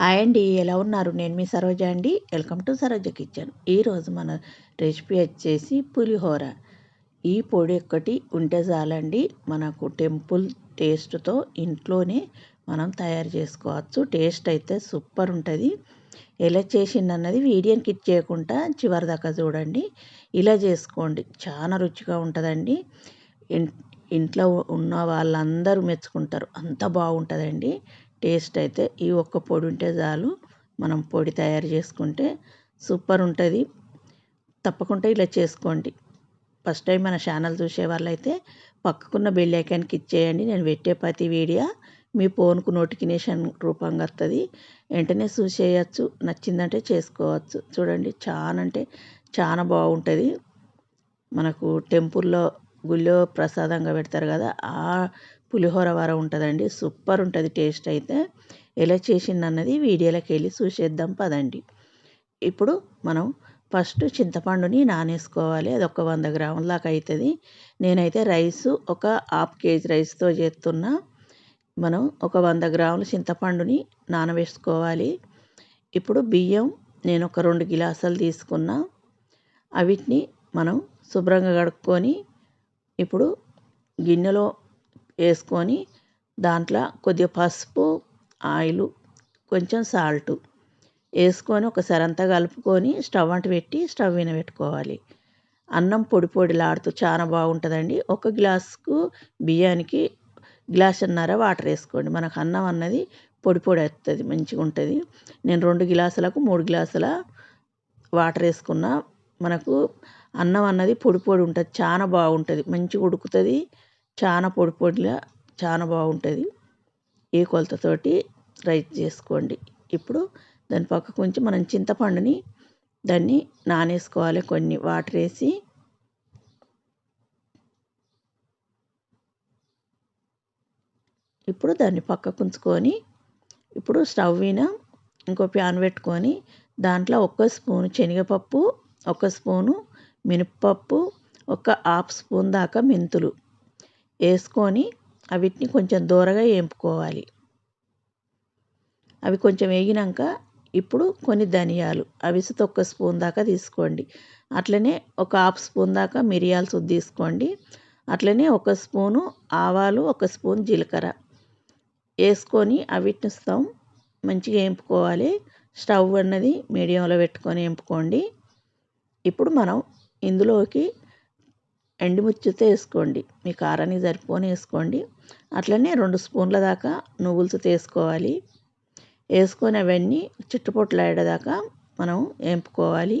Hi అండి ఎలా ఉన్నారు? నేను మీ సరోజ అండి. Welcome to Saroja kitchen. ఈరోజు మన రెసిపీ వచ్చేసి పులిహోర. ఈ పొడి ఒక్కటి ఉంటే చాలండి మనకు టెంపుల్ టేస్ట్తో ఇంట్లోనే మనం తయారు చేసుకోవచ్చు. టేస్ట్ అయితే సూపర్ ఉంటుంది. ఎలా చేసిందన్నది వీడియోని కిట్ చేయకుండా చివరి దాకా చూడండి. ఇలా చేసుకోండి. చాలా రుచిగా ఉంటుందండి. ఇంట్లో ఉన్న వాళ్ళందరూ మెచ్చుకుంటారు. అంత బాగుంటుందండి. టేస్ట్ అయితే ఈ ఒక్క పొడి ఉంటే చాలు. మనం పొడి తయారు చేసుకుంటే సూపర్ ఉంటుంది. తప్పకుండా ఇలా చేసుకోండి. ఫస్ట్ టైం మన ఛానల్ చూసే వాళ్ళైతే పక్కకున్న బెల్ ఐకాన్కి ఇచ్చేయండి. నేను పెట్టే ప్రతి వీడియో మీ ఫోన్కు నోటిఫికేషన్ రూపంగా వస్తుంది. వెంటనే చూసేయచ్చు నచ్చిందంటే చేసుకోవచ్చు. చూడండి చాలా అంటే చాలా బాగుంటుంది. మనకు టెంపుల్లో గుళ్ళో ప్రసాదంగా పెడతారు కదా ఆ పులిహోర వర ఉంటుందండి. సూపర్ ఉంటుంది టేస్ట్ అయితే. ఎలా చేసిందన్నది వీడియోలోకి వెళ్ళి చూసేద్దాం పదండి. ఇప్పుడు మనం ఫస్ట్ చింతపండుని నానేసుకోవాలి. అది ఒక వంద గ్రాముల దాకా అవుతుంది నేనైతే రైస్ ఒక హాఫ్ కేజీ రైస్తో చేస్తున్నా. మనం ఒక వంద గ్రాముల చింతపండుని నానవేసుకోవాలి. ఇప్పుడు బియ్యం నేను ఒక రెండు గిలాసాలు తీసుకున్నా. అవిటిని మనం శుభ్రంగా కడుక్కొని ఇప్పుడు గిన్నెలో వేసుకొని దాంట్లో కొద్దిగా పసుపు ఆయిల్ కొంచెం సాల్ట్ వేసుకొని ఒకసారి అంతా కలుపుకొని స్టవ్ అంట పెట్టి స్టవ్ మీద పెట్టుకోవాలి. అన్నం పొడి పొడిలాడుతూ చాలా బాగుంటుందండి. ఒక గ్లాసుకు బియ్యానికి గ్లాసున్నర వాటర్ వేసుకోండి. మనకు అన్నం అన్నది పొడి పొడి వస్తుంది మంచిగా ఉంటుంది. నేను రెండు గ్లాసులకు మూడు గ్లాసుల వాటర్ వేసుకున్న మనకు అన్నం అన్నది పొడి పొడి ఉంటుంది చాలా బాగుంటుంది. మంచిగా ఉడుకుతుంది. చాలా పొడి పొడిగా చాలా బాగుంటుంది. ఈ కొలతతోటి రైస్ చేసుకోండి. ఇప్పుడు దాని పక్కకు ఉంచి మనం చింతపండుని దాన్ని నానేసుకోవాలి. కొన్ని వాటర్ వేసి ఇప్పుడు దాన్ని పక్కకు ఉంచుకొని ఇప్పుడు స్టవ్ మీద ఇంకో ప్యాన్ పెట్టుకొని దాంట్లో ఒక స్పూను శనగపప్పు ఒక స్పూను మినప్పప్పు ఒక హాఫ్ స్పూన్ దాకా మెంతులు. వేసుకొని అవిటిని కొంచెం దూరగా వేపుకోవాలి. అవి కొంచెం వేగినాక ఇప్పుడు కొన్ని ధనియాలు అవిసితో ఒక స్పూన్ దాకా తీసుకోండి. అట్లనే ఒక హాఫ్ స్పూన్ దాకా మిరియాలు సుద్ది తీసుకోండి. అట్లనే ఒక స్పూను ఆవాలు ఒక స్పూన్ జీలకర్ర వేసుకొని అవిటిని ఇస్తాం మంచిగా వేపుకోవాలి. స్టవ్ అన్నది మీడియంలో పెట్టుకొని వేపుకోండి. ఇప్పుడు మనం ఇందులోకి ఎండుమిర్చితో వేసుకోండి. మీ కారానికి సరిపోని వేసుకోండి. అట్లనే రెండు స్పూన్ల దాకా నువ్వులతో వేసుకోవాలి. వేసుకొని అవన్నీ చుట్టుపొట్లాడేదాకా మనం వేపుకోవాలి.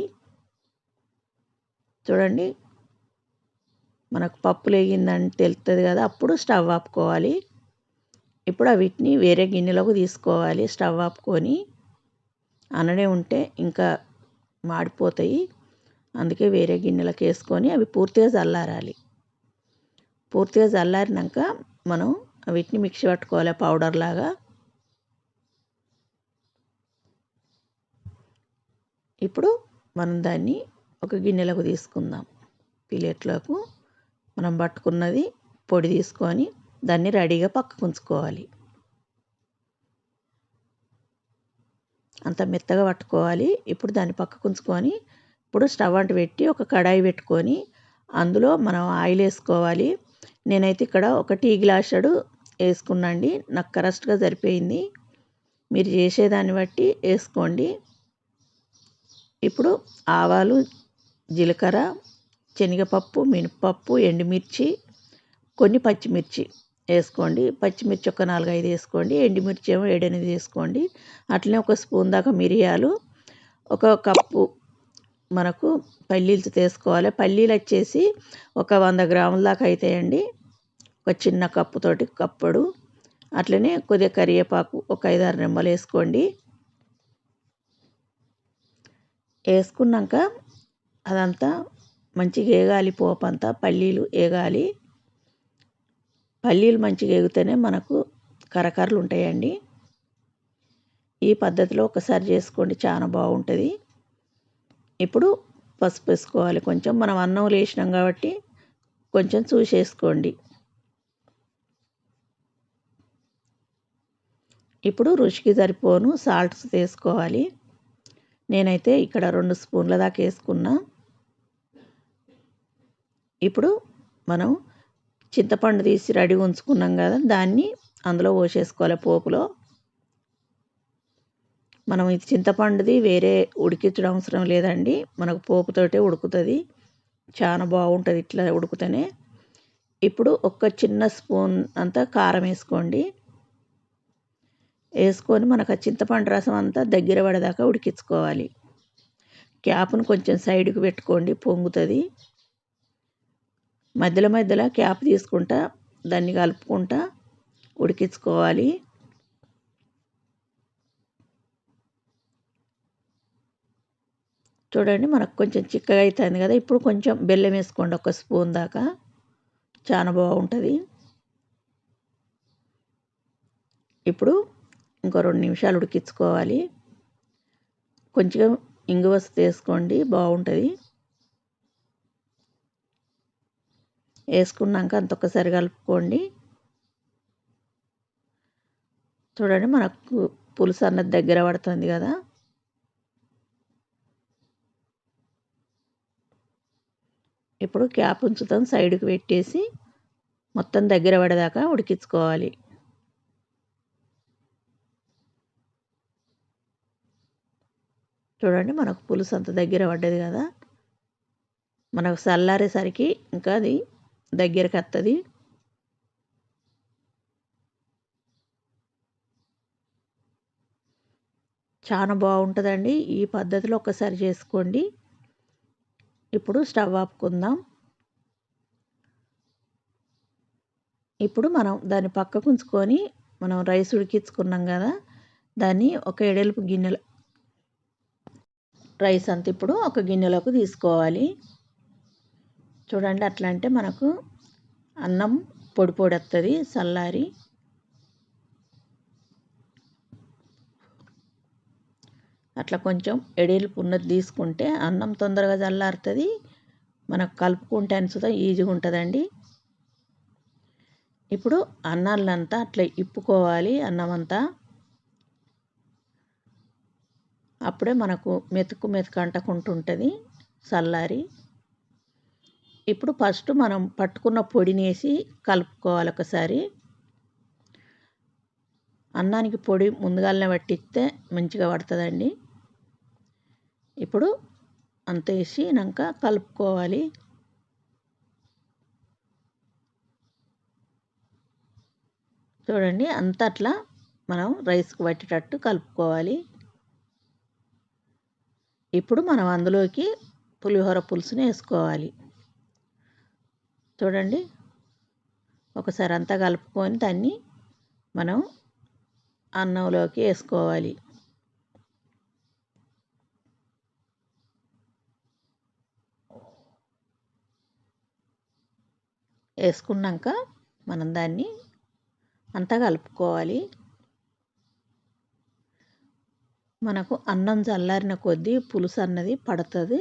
చూడండి మనకు పప్పు లేగిందని తెలుస్తుంది కదా అప్పుడు స్టవ్ ఆపుకోవాలి. ఇప్పుడు వీటిని వేరే గిన్నెలోకి తీసుకోవాలి. స్టవ్ ఆపుకొని అనడే ఉంటే ఇంకా మాడిపోతాయి. అందుకే వేరే గిన్నెలకు వేసుకొని అవి పూర్తిగా చల్లారాలి పూర్తిగా చల్లారినాక మనం వీటిని మిక్సీ పట్టుకోవాలి పౌడర్ లాగా. ఇప్పుడు మనం దాన్ని ఒక గిన్నెలకు తీసుకుందాం. ప్లేట్లకు మనం పట్టుకున్నది పొడి తీసుకొని దాన్ని రెడీగా పక్కకు ఉంచుకోవాలి. అంత మెత్తగా పట్టుకోవాలి. ఇప్పుడు దాన్ని పక్కకు ఉంచుకొని ఇప్పుడు స్టవ్ అంటు పెట్టి ఒక కడాయి పెట్టుకొని అందులో మనం ఆయిల్ వేసుకోవాలి. నేనైతే ఇక్కడ ఒక టీ గ్లాసుడు వేసుకున్నాండి. నాకు కరెక్ట్గా సరిపోయింది. మీరు చేసేదాన్ని బట్టి వేసుకోండి. ఇప్పుడు ఆవాలు జీలకర్ర శనగపప్పు మినపప్పు ఎండుమిర్చి కొన్ని పచ్చిమిర్చి వేసుకోండి. పచ్చిమిర్చి ఒక నాలుగు ఐదు వేసుకోండి. ఎండుమిర్చి ఏమో ఏడెనిమిది వేసుకోండి. అట్లనే ఒక స్పూన్ దాకా మిరియాలు ఒక కప్పు మనకు పల్లీలు తీసుకోవాలి. పల్లీలు వచ్చేసి ఒక వంద గ్రాముల దాకా అవుతాయండి ఒక చిన్న కప్పుతోటి కప్పుడు. అట్లనే కొద్దిగా కరివేపాకు ఒక ఐదారు నిమ్మలు వేసుకోండి. వేసుకున్నాక అదంతా మంచిగా వేగాలి పోపు అంతా పల్లీలు వేగాలి పల్లీలు మంచిగా వేగితేనే మనకు కరకరలు ఉంటాయండి. ఈ పద్ధతిలో ఒకసారి చేసుకోండి చాలా బాగుంటుంది. ఇప్పుడు పసుపు వేసుకోవాలి. కొంచెం మనం అన్నం వేసినాం కాబట్టి కొంచెం చూసేసుకోండి ఇప్పుడు రుచికి సరిపోను సాల్ట్స్ వేసుకోవాలి. నేనైతే ఇక్కడ రెండు స్పూన్ల దాకా వేసుకున్నా. ఇప్పుడు మనం చింతపండు తీసి రెడీ ఉంచుకున్నాం కదా దాన్ని అందులో పోసేసుకోవాలి పోపులో. మనం ఇది చింతపండుది వేరే ఉడికించడం అవసరం లేదండి. మనకు పోపుతోటే ఉడుకుతుంది. చాలా బాగుంటుంది ఇట్లా ఉడుకుతనే. ఇప్పుడు ఒక చిన్న స్పూన్ అంతా కారం వేసుకోండి. వేసుకొని మనకు ఆ చింతపండు రసం అంతా దగ్గర పడేదాకా ఉడికించుకోవాలి. క్యాప్ను కొంచెం సైడ్కి పెట్టుకోండి పొంగుతుంది. మధ్యలో మధ్యలో క్యాప్ తీసుకుంటా దాన్ని కలుపుకుంటా ఉడికించుకోవాలి. చూడండి మనకు కొంచెం చిక్కగా అవుతుంది కదా. ఇప్పుడు కొంచెం బెల్లం వేసుకోండి ఒక స్పూన్ దాకా. చాలా బాగుంటుంది. ఇప్పుడు ఇంకో రెండు నిమిషాలు ఉడికించుకోవాలి. కొంచెం ఇంగువ వేసుకోండి బాగుంటుంది. వేసుకున్నాక అంత ఒక్కసారి కలుపుకోండి. చూడండి మనకు పులుసు అన్నది దగ్గర పడుతుంది కదా. ఇప్పుడు క్యాప్ ఉంచుతాం సైడ్కి పెట్టేసి మొత్తం దగ్గర పడేదాకా ఉడికించుకోవాలి. చూడండి మనకు పులుసు అంత దగ్గర పడ్డది కదా. మనకు చల్లారేసరికి ఇంకా అది దగ్గరకు వస్తుంది చాలా బాగుంటుందండి. ఈ పద్ధతిలో ఒకసారి చేసుకోండి. ఇప్పుడు స్టవ్ ఆపుకుందాం. ఇప్పుడు మనం దాన్ని పక్కకు ఉంచుకొని మనం రైస్ ఉడికించుకున్నాం కదా దాన్ని ఒక ఎడల్పు గిన్నెలో రైస్ అంతా ఇప్పుడు ఒక గిన్నెలోకి తీసుకోవాలి. చూడండి అట్లా అంటే మనకు అన్నం పొడి పొడి వస్తుంది చల్లారి అట్లా కొంచెం ఎడేలుపు ఉన్నది తీసుకుంటే అన్నం తొందరగా చల్లారుతుంది. మనకు కలుపుకుంటే అనుసుతా ఈజీగా ఉంటుందండి. ఇప్పుడు అన్నాలంతా అట్లా ఇప్పుకోవాలి అన్నం అంతా అప్పుడే మనకు మెతుకు మెతుకు అంటకుంటుంటుంది చల్లారి. ఇప్పుడు ఫస్ట్ మనం పట్టుకున్న పొడిని వేసి కలుపుకోవాలి ఒకసారి. అన్నానికి పొడి ముందుగానే పట్టిస్తే మంచిగా పడుతుందండి. ఇప్పుడు అంత వేసినాక కలుపుకోవాలి. చూడండి అంత అట్లా మనం రైస్కి పట్టేటట్టు కలుపుకోవాలి. ఇప్పుడు మనం అందులోకి పులిహోర పులుసుని వేసుకోవాలి. చూడండి ఒకసారి అంతా కలుపుకొని దాన్ని మనం అన్నంలోకి వేసుకోవాలి. వేసుకున్నాక మనం దాన్ని అంతా కలుపుకోవాలి. మనకు అన్నం చల్లారిన కొద్దీ పులుసు అన్నది పడుతుంది.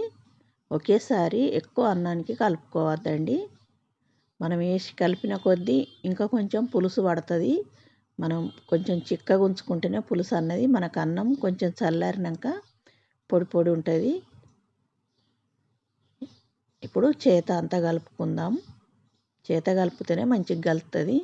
ఒకేసారి ఎక్కువ అన్నానికి కలుపుకోవద్దండి. మనం వేసి కలిపిన కొద్దీ ఇంకా కొంచెం పులుసు పడుతుంది. మనం కొంచెం చిక్కగా ఉంచుకుంటేనే పులుసు అన్నది మనకు అన్నం కొంచెం చల్లారినాక పొడి పొడి ఉంటుంది. ఇప్పుడు చేత అంతా కలుపుకుందాం. చేత కలిపితేనే మంచిగా కలుపుతుంది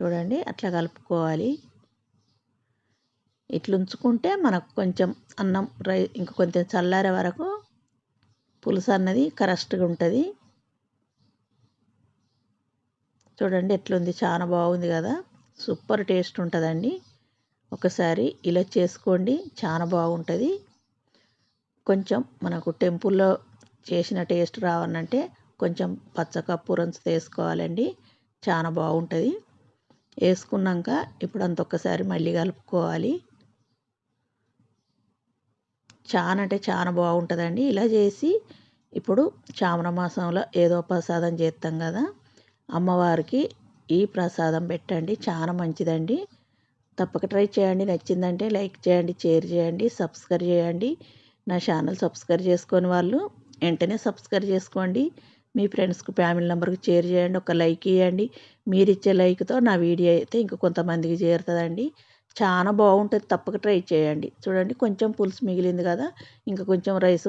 చూడండి అట్లా కలుపుకోవాలి. ఇట్లా ఉంచుకుంటే మనకు కొంచెం అన్నం రై ఇంకా కొంచెం చల్లారే వరకు పులుసు అన్నది కరెక్ట్గా ఉంటుంది. చూడండి ఎట్లుంది చాలా బాగుంది కదా. సూపర్ టేస్ట్ ఉంటుందండి. ఒకసారి ఇలా చేసుకోండి. చాలా బాగుంటుంది. కొంచెం మనకు టెంపుల్లో చేసిన టేస్ట్ రావాలంటే కొంచెం పచ్చకర్పూరన్స్ వేసుకోవాలండి. చాలా బాగుంటుంది. వేసుకున్నాక ఇప్పుడు అంత ఒక్కసారి మళ్ళీ కలుపుకోవాలి. చాలా అంటే చాలా బాగుంటుందండి. ఇలా చేసి ఇప్పుడు చామర మాసంలో ఏదో ప్రసాదం చేస్తాం కదా. అమ్మవారికి ఈ ప్రసాదం పెట్టండి. చాలా మంచిదండి. తప్పక ట్రై చేయండి. నచ్చిందంటే లైక్ చేయండి షేర్ చేయండి సబ్స్క్రైబ్ చేయండి. నా ఛానల్ సబ్స్క్రైబ్ చేసుకొని వాళ్ళు వెంటనే సబ్స్క్రైబ్ చేసుకోండి. మీ ఫ్రెండ్స్కి ఫ్యామిలీ నెంబర్కి షేర్ చేయండి. ఒక లైక్ ఇవ్వండి మీరు ఇచ్చే లైక్తో నా వీడియో అయితే ఇంకా కొంతమందికి చేరుతుందండి. చాలా బాగుంటుంది. తప్పక ట్రై చేయండి. చూడండి కొంచెం పులుసు మిగిలింది కదా ఇంకా కొంచెం రైస్